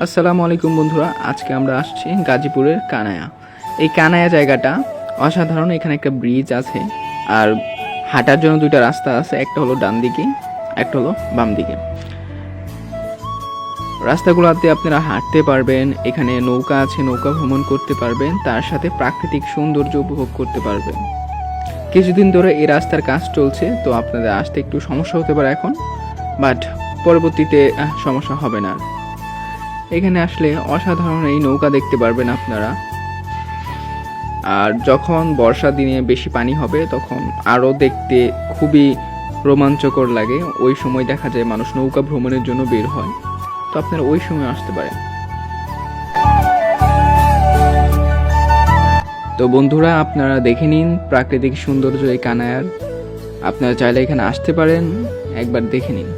আসসালামু আলাইকুম বন্ধুরা, আজকে আমরা আসছি গাজীপুরের কানায়া এই কানায়া জায়গাটা অসাধারণ, এখানে একটা ব্রিজ আছে, আর হাঁটার জন্য দুইটা রাস্তা আছে, একটা হলো ডান দিকে, একটা হলো বাম দিকে। রাস্তাগুলোতে আপনারা হাঁটতে পারবেন, এখানে নৌকা আছে, নৌকা ভ্রমণ করতে পারবেন, তার সাথে প্রাকৃতিক সৌন্দর্য উপভোগ করতে পারবেন। কিছুদিন ধরে এই রাস্তার কাজ চলছে, তো আপনাদের আসতে একটু সমস্যা হতে পারে এখন, বাট পরবর্তীতে সমস্যা হবে না। এখানে আসলে অসাধারণ এই নৌকা দেখতে পারবেন আপনারা। আর যখন বর্ষা দিনে বেশি পানি হবে, তখন আরও দেখতে খুবই রোমাঞ্চকর লাগে। ওই সময় দেখা যায় মানুষ নৌকা ভ্রমণের জন্য বের হয়। তো আপনারা ওই সময় আসতে পারেন। তো বন্ধুরা, আপনারা দেখে নিন প্রাকৃতিক সৌন্দর্য এই কানায়ার আপনারা চাইলে এখানে আসতে পারেন। একবার দেখে নিন।